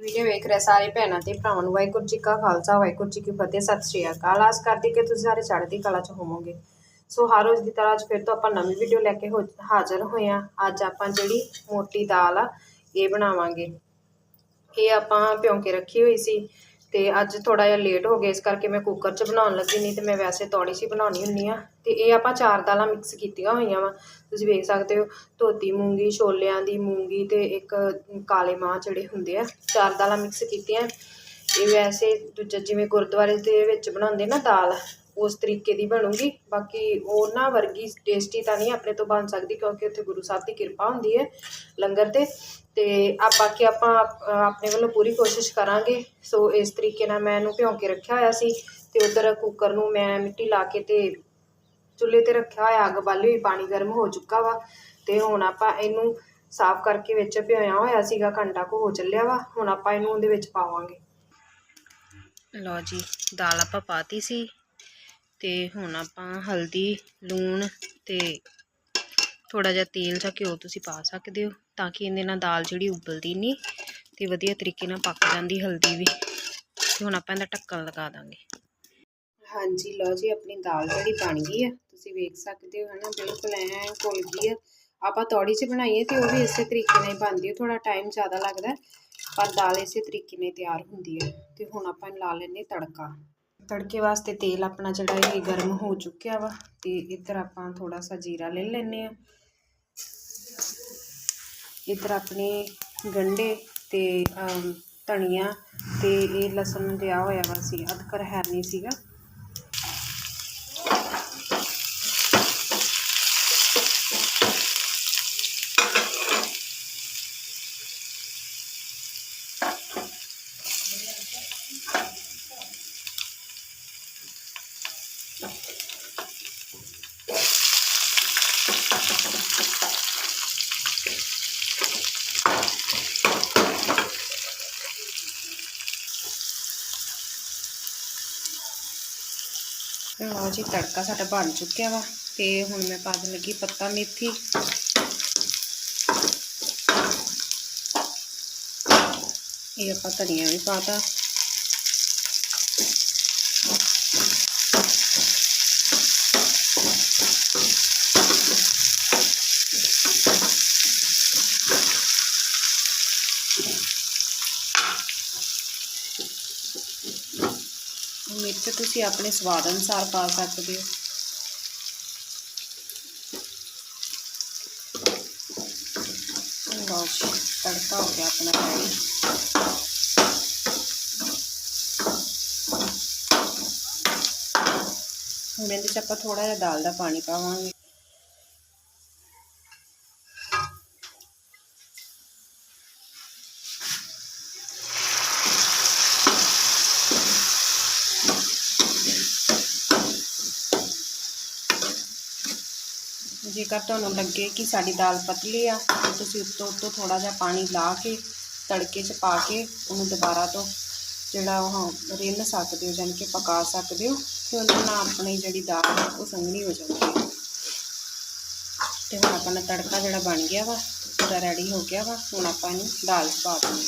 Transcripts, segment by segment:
Video ਵੇਖ ਰਹੇ ਸਾਰੇ ਭੈਣਾਂ ਤੇ ਭਰਾਵਾਂ ਨੂੰ, ਵਾਹਿਗੁਰੂ ਜੀ ਕਾ ਖਾਲਸਾ, ਵਾਹਿਗੁਰੂ ਜੀ ਕੀ ਫਤਿਹ, ਸਤਿ ਸ਼੍ਰੀ ਅਕਾਲ। ਆਸ ਕਰਦੀ ਕਿ ਤੁਸੀਂ ਸਾਰੇ ਚੜ੍ਹਦੀ ਕਲਾ 'ਚ ਹੋਵੋਗੇ। ਸੋ ਹਰ ਰੋਜ਼ ਦੀ ਤਰ੍ਹਾਂ ਅੱਜ ਫਿਰ ਤੋਂ ਆਪਾਂ ਨਵੀਂ ਵੀਡੀਓ ਲੈ ਕੇ ਹਾਜ਼ਰ ਹੋਏ ਹਾਂ। ਅੱਜ ਆਪਾਂ ਜਿਹੜੀ ਮੋਟੀ ਦਾਲ ਆ, ਇਹ ਬਣਾਵਾਂਗੇ। ਇਹ ਆਪਾਂ ਭਿਉਂ ਕੇ ਰੱਖੀ ਹੋਈ ਸੀ। ਤੇ ਅੱਜ ਥੋੜਾ ਜਿਹਾ ਲੇਟ ਹੋ ਗਿਆ ਇਸ ਕਰਕੇ ਮੈਂ ਕੁੱਕਰ 'ਚ ਬਣਾਉਣ ਲੱਗੀ, ਨਹੀਂ ਤੇ ਮੈਂ ਵੈਸੇ ਤੌੜੀ ਸੀ ਬਣਾਉਣੀ ਹੁੰਦੀ ਆ। ਤੇ ਇਹ ਆਪਾਂ ਚਾਰ ਦਾਲਾਂ ਮਿਕਸ ਕੀਤੀਆਂ ਹੋਈਆਂ ਵਾ, ਤੁਸੀਂ ਵੇਖ ਸਕਦੇ ਹੋ, ਧੋਤੀ ਮੂੰਗੀ, ਛੋਲਿਆਂ ਦੀ ਮੂੰਗੀ ਤੇ ਇੱਕ ਕਾਲੇ ਮਾਂ ਜਿਹੜੇ ਹੁੰਦੇ ਆ, ਚਾਰ ਦਾਲਾਂ ਮਿਕਸ ਕੀਤੀਆਂ। ਇਹ ਵੈਸੇ ਦੂਜਾ ਜਿਵੇਂ ਗੁਰਦੁਆਰੇ ਦੇ ਵਿੱਚ ਬਣਾਉਂਦੇ ਨਾ ਦਾਲ ਉਸ ਤਰੀਕੇ ਦੀ ਬਣੂਗੀ। ਬਾਕੀ ਉਹਨਾਂ ਵਰਗੀ ਟੇਸਟੀ ਤਾਂ ਨਹੀਂ ਆਪਣੇ ਤੋਂ ਬਣ ਸਕਦੀ ਕਿਉਂਕਿ ਉੱਥੇ ਗੁਰੂ ਸਾਹਿਬ ਦੀ ਕਿਰਪਾ ਹੁੰਦੀ ਹੈ ਲੰਗਰ ਤੇ। ਤੇ ਆ ਬਾਕੀ ਆਪਾਂ ਆਪਣੇ ਵੱਲੋਂ ਪੂਰੀ ਕੋਸ਼ਿਸ਼ ਕਰਾਂਗੇ। ਸੋ ਇਸ ਤਰੀਕੇ ਨਾਲ ਮੈਂ ਇਹਨੂੰ ਭਿਉਂ ਕੇ ਰੱਖਿਆ ਹੋਇਆ ਸੀ ਤੇ ਉਧਰ ਕੁੱਕਰ ਨੂੰ ਮੈਂ ਮਿੱਟੀ ਲਾ ਕੇ ਤੇ ਚੁੱਲ੍ਹੇ ਤੇ ਰੱਖਿਆ ਹੋਇਆ, ਅੱਗ ਬਾਲੀ ਹੋਈ, ਪਾਣੀ ਗਰਮ ਹੋ ਚੁੱਕਾ ਵਾ। ਤੇ ਹੁਣ ਆਪਾਂ ਇਹਨੂੰ ਸਾਫ਼ ਕਰਕੇ ਵਿੱਚ ਭਿਓਇਆ ਹੋਇਆ ਸੀਗਾ, ਘੰਟਾ ਕੁ ਹੋ ਚੱਲਿਆ ਵਾ। ਹੁਣ ਆਪਾਂ ਇਹਨੂੰ ਉਹਦੇ ਵਿੱਚ ਪਾਵਾਂਗੇ। ਲਓ ਜੀ, ਦਾਲ ਆਪਾਂ ਪਾਤੀ ਸੀ। ਤੇ ਹੁਣ ਆਪਾਂ ਹਲਦੀ, ਲੂਣ ਤੇ ਥੋੜਾ ਜਿਹਾ ਤੇਲ ਜਾਂ ਘਿਓ ਤੁਸੀਂ ਪਾ ਸਕਦੇ ਹੋ ਤਾਂ ਕਿ ਇਹਦੇ ਨਾਲ ਦਾਲ ਜਿਹੜੀ ਉਬਲਦੀ ਨਹੀਂ ਤੇ ਵਧੀਆ ਤਰੀਕੇ ਨਾਲ ਪੱਕ ਜਾਂਦੀ ਹਲਦੀ ਵੀ। ਤੇ ਹੁਣ ਆਪਾਂ ਇਹਦਾ ਢੱਕਣ ਲਗਾ ਦਾਂਗੇ। ਹਾਂਜੀ, ਲਓ ਜੀ, ਆਪਣੀ ਦਾਲ ਜਿਹੜੀ ਬਣ ਗਈ ਹੈ ਤੁਸੀਂ ਵੇਖ ਸਕਦੇ ਹੋ ਹਨਾ, ਬਿਲਕੁਲ ਐਂ ਘੁਲ ਗਈ ਹੈ ਆਪਾਂ ਤੌੜੀ 'ਚ ਬਣਾਈਏ ਤੇ ਉਹ ਵੀ ਇਸੇ ਤਰੀਕੇ ਨਾਲ ਹੀ ਬਣਦੀ ਹੈ ਥੋੜਾ ਟਾਈਮ ਜ਼ਿਆਦਾ ਲੱਗਦਾ, ਪਰ ਦਾਲ ਇਸੇ ਤਰੀਕੇ ਨਾਲ ਤਿਆਰ ਹੁੰਦੀ ਹੈ ਤੇ ਹੁਣ ਆਪਾਂ ਲਾ ਲੈਨੇ ਤੜਕਾ। ਤੜਕੇ ਵਾਸਤੇ ਤੇਲ ਆਪਣਾ ਜਿਹੜਾ ਇਹ ਗਰਮ ਹੋ ਚੁੱਕਿਆ ਵਾ ਤੇ ਇੱਧਰ ਆਪਾਂ ਥੋੜਾ ਸਾ ਜੀਰਾ ਲੈ ਲੈਨੇ ਆ ਇੱਧਰ ਆਪਣੇ ਗੰਢੇ ਤੇ ਧਨੀਆ ਤੇ ਇਹ ਲਸਣ ਦਿਆ ਹੋਇਆ ਵਾ ਸੀ ਅਦਕਰ ਹੈ ਨਹੀਂ ਸੀਗਾ। ਲਓ ਜੀ, ਤੜਕਾ ਸਾਡਾ ਬਣ ਚੁੱਕਿਆ ਵਾ ਤੇ ਹੁਣ ਮੈਂ ਪਾ ਦੇਣ ਲੱਗੀ ਪੱਤਾ ਮੇਥੀ। ਇਹ ਆਪਾਂ ਧਨੀਆ ਵੀ ਪਾਤਾ ਮਿਰਚ ਤੁਸੀਂ ਆਪਣੇ ਸਵਾਦ ਅਨੁਸਾਰ ਪਾ ਸਕਦੇ ਹੋ। ਲਓ ਜੀ, ਤੜਕਾ ਹੋ ਗਿਆ ਆਪਣਾ। ਰੈਡੀ ਹੁਣ ਇਹਦੇ 'ਚ ਆਪਾਂ ਥੋੜਾ ਜਿਹਾ ਦਾਲ ਦਾ ਪਾਣੀ ਪਾਵਾਂਗੇ। ਜੇਕਰ ਤੁਹਾਨੂੰ ਲੱਗੇ ਕਿ ਸਾਡੀ ਦਾਲ ਪਤਲੀ ਆ, ਤਾਂ ਤੁਸੀਂ ਉੱਤੋਂ ਉੱਤੋਂ ਥੋੜਾ ਜਿਹਾ ਪਾਣੀ ਲਾ ਕੇ, ਤੜਕੇ 'ਚ ਪਾ ਕੇ ਉਹਨੂੰ ਦੁਬਾਰਾ ਤੋਂ ਜਿਹੜਾ ਉਹ ਰਿੰਨ ਸਕਦੇ ਹੋ, ਜਾਣੀ ਕਿ ਪਕਾ ਸਕਦੇ ਹੋ, ਤੇ ਉਹਦੇ ਨਾਲ ਆਪਣੀ ਜਿਹੜੀ ਦਾਲ ਆ, ਉਹ ਸੰਘਣੀ ਹੋ ਜਾਂਦੀ ਹੈ। ਤੇ ਹੁਣ ਆਪਣਾ ਤੜਕਾ ਜਿਹੜਾ ਬਣ ਗਿਆ ਵਾ, ਪੂਰਾ ਰੈਡੀ ਹੋ ਗਿਆ ਵਾ, ਹੁਣ ਆਪਾਂ ਇਹਨੂੰ ਦਾਲ 'ਚ ਪਾ ਦਿੰਦੇ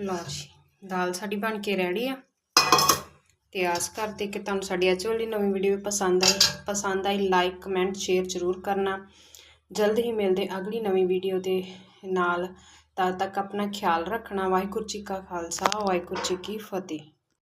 ਲਓ ਜੀ, ਦਾਲ ਸਾਡੀ ਬਣ ਕੇ ਰੈਡੀ ਆ। ਤੇ ਆਸ ਕਰਦੇ ਕਿ ਤੁਹਾਨੂੰ ਸਾਡੀ ਅੱਜ ਵਾਲੀ ਨਵੀਂ ਵੀਡੀਓ ਪਸੰਦ ਆਈ। ਪਸੰਦ ਆਈ ਲਾਈਕ ਕਮੈਂਟ ਸ਼ੇਅਰ ਜ਼ਰੂਰ ਕਰਨਾ। ਜਲਦ ਹੀ ਮਿਲਦੇ ਅਗਲੀ ਨਵੀਂ ਵੀਡੀਓ ਦੇ ਨਾਲ। ਤਦ ਤੱਕ ਆਪਣਾ ਖਿਆਲ ਰੱਖਣਾ। ਵਾਹਿਗੁਰੂ ਜੀ ਕਾ ਖਾਲਸਾ, ਵਾਹਿਗੁਰੂ ਜੀ ਕੀ ਫਤਿਹ।